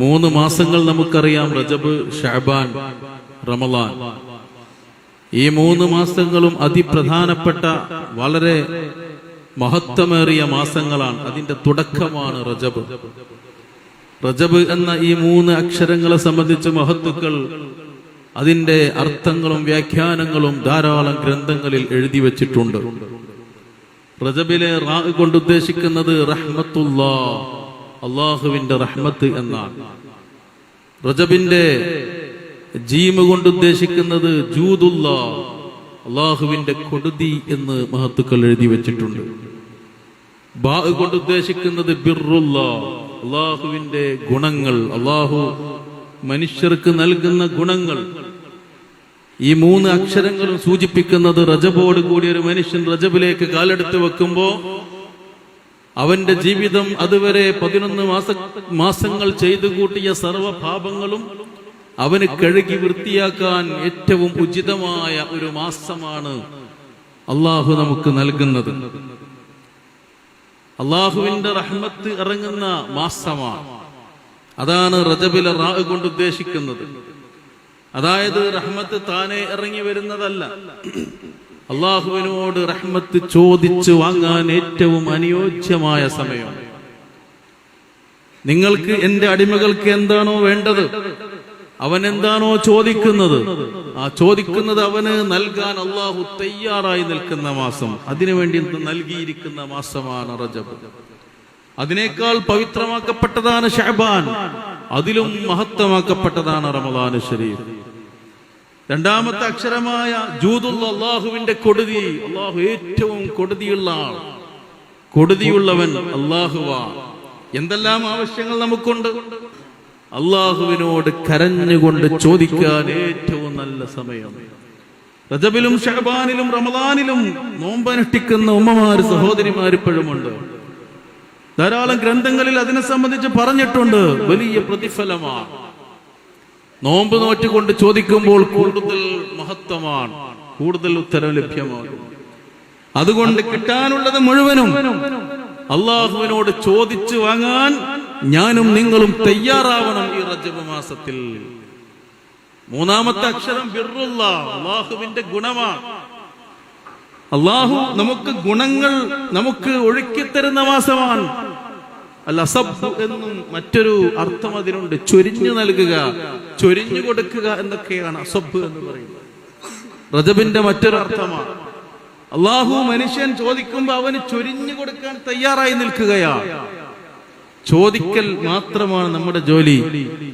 മൂന്ന് മാസങ്ങൾ നമുക്കറിയാം റജബ് ഷാബാൻ റമലാൻ ഈ മൂന്ന് മാസങ്ങളും അതിപ്രധാനപ്പെട്ട വളരെ മഹത്വമേറിയ മാസങ്ങളാണ്. അതിന്റെ തുടക്കമാണ് റജബ്. റജബ് എന്ന ഈ മൂന്ന് അക്ഷരങ്ങളെ സംബന്ധിച്ച് മഹത്തുക്കൾ അതിന്റെ അർത്ഥങ്ങളും വ്യാഖ്യാനങ്ങളും ധാരാളം ഗ്രന്ഥങ്ങളിൽ എഴുതി വച്ചിട്ടുണ്ട്. റജബിലെ റാ കൊണ്ട് ഉദ്ദേശിക്കുന്നത് റഹ്മത്തുല്ലാ അള്ളാഹുവിന്റെ റഹ്മത്ത് എന്നാണ്. റജബിന്റെ ജീമ കൊണ്ട് ഉദ്ദേശിക്കുന്നത് ജൂദുല്ല അള്ളാഹുവിന്റെ കൊടുതി എന്ന് മഹത്തുക്കൾ എഴുതി വെച്ചിട്ടുണ്ട്. ബാ കൊണ്ട് ഉദ്ദേശിക്കുന്നത് ബിറുല്ല അള്ളാഹുവിന്റെ ഗുണങ്ങൾ അള്ളാഹു മനുഷ്യർക്ക് നൽകുന്ന ഗുണങ്ങൾ. ഈ മൂന്ന് അക്ഷരങ്ങളും സൂചിപ്പിക്കുന്നത് റജബോട് കൂടി ഒരു മനുഷ്യൻ റജബിലേക്ക് കാലെടുത്ത് വെക്കുമ്പോ അവന്റെ ജീവിതം അതുവരെ പതിനൊന്ന് മാസ മാസങ്ങൾ ചെയ്തു കൂട്ടിയ സർവഭാപങ്ങളും അവന് കഴുകി വൃത്തിയാക്കാൻ ഏറ്റവും ഉചിതമായ ഒരു മാസമാണ് അള്ളാഹു നമുക്ക് നൽകുന്നത്. അള്ളാഹുവിന്റെ റഹ്മത്ത് ഇറങ്ങുന്ന മാസമാണ്. അതാണ് റജബിലെ റാ കൊണ്ട് ഉദ്ദേശിക്കുന്നത്. അതായത് റഹ്മത്ത് താനെ ഇറങ്ങി വരുന്നതല്ല. അള്ളാഹുവിനോട് റഹ്മത്ത് ചോദിച്ചു വാങ്ങാൻ ഏറ്റവും അനുയോജ്യമായ സമയം. നിങ്ങൾക്ക് എന്റെ അടിമകൾക്ക് എന്താണോ വേണ്ടത്? അവൻ എന്താണോ ചോദിക്കുന്നത്? ആ ചോദിക്കുന്നത് അവന് നൽകാൻ അള്ളാഹു തയ്യാറായി നിൽക്കുന്ന മാസം. അതിനുവേണ്ടി നൽകിയിരിക്കുന്ന മാസമാണ് റജബ്. അതിനേക്കാൾ പവിത്രമാക്കപ്പെട്ടതാണ് ഷഹബാൻ. അതിലും മഹത്വമാക്കപ്പെട്ടതാണ് റമദാൻ ഷരീഫ്. രണ്ടാമത്തെ അക്ഷരമായ ജൂതുള്ള അള്ളാഹുവിന്റെ കൊടുതി അള്ളാഹു ഏറ്റവും കൊടുതിയുള്ള ആൾ. കൊടുതിയുള്ളവൻ അള്ളാഹുവാ എന്തെല്ലാം ആവശ്യങ്ങൾ നമുക്കുണ്ട്? അള്ളാഹുവിനോട് കരഞ്ഞുകൊണ്ട് ചോദിക്കാൻ ഏറ്റവും നല്ല സമയം. റജബിലും ഷഹബാനിലും റമദാനിലും നോമ്പനുഷ്ഠിക്കുന്ന ഉമ്മമാര് സഹോദരിമാർ ഇപ്പോഴുമുണ്ട് ധാരാളം ഗ്രന്ഥങ്ങളിൽ അതിനെ സംബന്ധിച്ച് പറഞ്ഞിട്ടുണ്ട്. വലിയ പ്രതിഫലമാണ്. നോമ്പ് നോറ്റുകൊണ്ട് ചോദിക്കുമ്പോൾ കൂടുതൽ മഹത്വമാണ് കൂടുതൽ ഉത്തരം ലഭ്യമാകും അതുകൊണ്ട് കിട്ടാനുള്ളത് മുഴുവനും അള്ളാഹുവിനോട് ചോദിച്ചു വാങ്ങാൻ ഞാനും നിങ്ങളും തയ്യാറാവണം ഈ റജബ് മാസത്തിൽ. മൂന്നാമത്തെ അക്ഷരം അള്ളാഹുവിന്റെ ഗുണമാണ്. അള്ളാഹു നമുക്ക് ഗുണങ്ങൾ നമുക്ക് ഒഴുക്കിത്തരുന്ന മാസമാണ്. അല്ല അസബ് എന്നും മറ്റൊരു അർത്ഥം അതിനുണ്ട്. ചൊരിഞ്ഞു നൽകുക ചൊരിഞ്ഞു കൊടുക്കുക എന്നൊക്കെയാണ് അസബ് എന്ന് പറയുന്നത്. റജബിന്റെ മറ്റൊരു അർത്ഥമാണ്. അള്ളാഹു മനുഷ്യൻ ചോദിക്കുമ്പോ അവന് ചൊരിഞ്ഞു കൊടുക്കാൻ തയ്യാറായി നിൽക്കുകയാ ചോദിക്കൽ മാത്രമാണ് നമ്മുടെ ജോലി.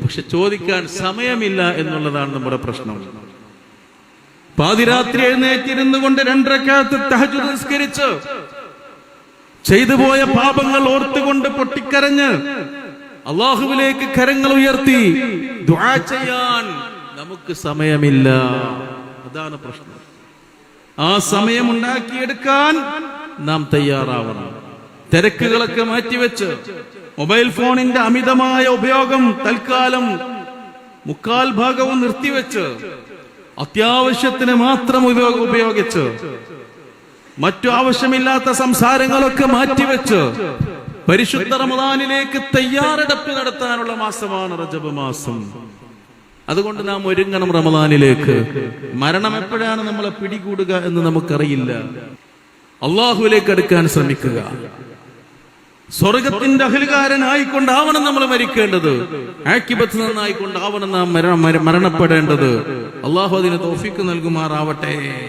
പക്ഷെ ചോദിക്കാൻ സമയമില്ല എന്നുള്ളതാണ് നമ്മുടെ പ്രശ്നം. പാതിരാത്രി എഴുന്നേറ്റിരുന്നു കൊണ്ട് രണ്ടരക്കാലത്ത് തഹജു നിസ്കരിച്ച് ചെയ്തു പോയ പാപങ്ങൾ ഓർത്തുകൊണ്ട് പൊട്ടിക്കരഞ്ഞ് അള്ളാഹുവിലേക്ക് കരങ്ങൾ ഉയർത്തി ദുആ ചെയ്യാൻ നമുക്ക് സമയമില്ല. അതാണ് പ്രശ്നം. ആ സമയം ഉണ്ടാക്കിയെടുക്കാൻ നാം തയ്യാറാവണം. തിരക്കുകളൊക്കെ മാറ്റിവെച്ച് മൊബൈൽ ഫോണിന്റെ അമിതമായ ഉപയോഗം തൽക്കാലം മുക്കാൽ ഭാഗവും നിർത്തിവെച്ച് അത്യാവശ്യത്തിന് മാത്രം ഉപയോഗ ഉപയോഗിച്ച് മറ്റു ആവശ്യമില്ലാത്ത സംസാരങ്ങളൊക്കെ മാറ്റിവെച്ച് പരിശുദ്ധ റമദാനിലേക്ക് തയ്യാറെടുപ്പ് നടത്താനുള്ള മാസമാണ് റജബ് മാസം. അതുകൊണ്ട് നാം ഒരുങ്ങണം റമദാനിലേക്ക്. മരണം എപ്പോഴാണ് നമ്മളെ പിടികൂടുക എന്ന് നമുക്കറിയില്ല. അള്ളാഹുവിലേക്ക് അടുക്കാൻ ശ്രമിക്കുക. സ്വർഗത്തിന്റെ അഹലുകാരനായിക്കൊണ്ടാവണം നമ്മൾ മരിക്കേണ്ടത്. ആക്കിബത്ത് നന്നായിക്കൊണ്ടാവണം നാം മരണ- മരണപ്പെടേണ്ടത്. അള്ളാഹു അതിന് തോഫിക്ക് നൽകുമാറാവട്ടെ.